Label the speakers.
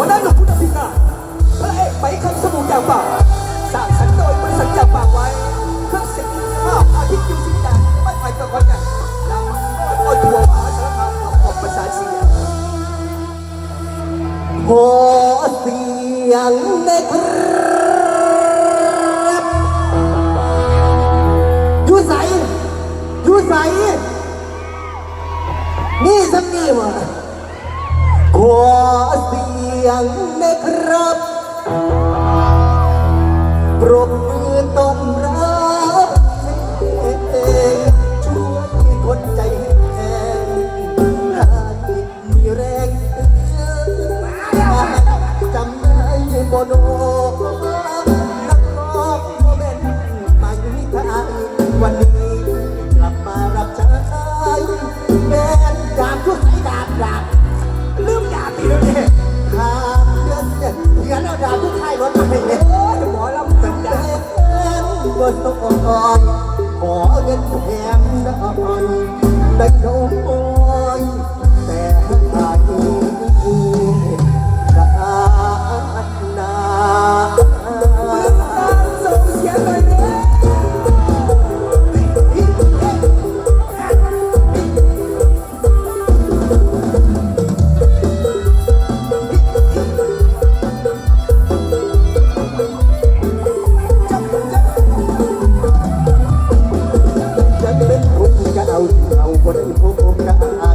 Speaker 1: หัวหน้าหนุ่มคุณพิการพระเอกไปคำสมุทรจากปากสร้างสรรค์โดยบริษัทจากปากไว้เครื่องเสียงภาพอาทิตย์ยูสิจันไม่ไปกับคนกันนำโดยทัวร์มหาสารคามของผมประสานเสียง
Speaker 2: ขอเสียงนะครับอยู่ใสอยู่ใสนี่สักนี่วะขอเสียงนะครับปรบมือต้อนรับเพลงช่วยคนใจแข็งให้มีแรงจำได้บ่โน บนตกอ่อนขอเย็นแถมน้
Speaker 1: อยได้
Speaker 2: ดอก คนที่พบผมไ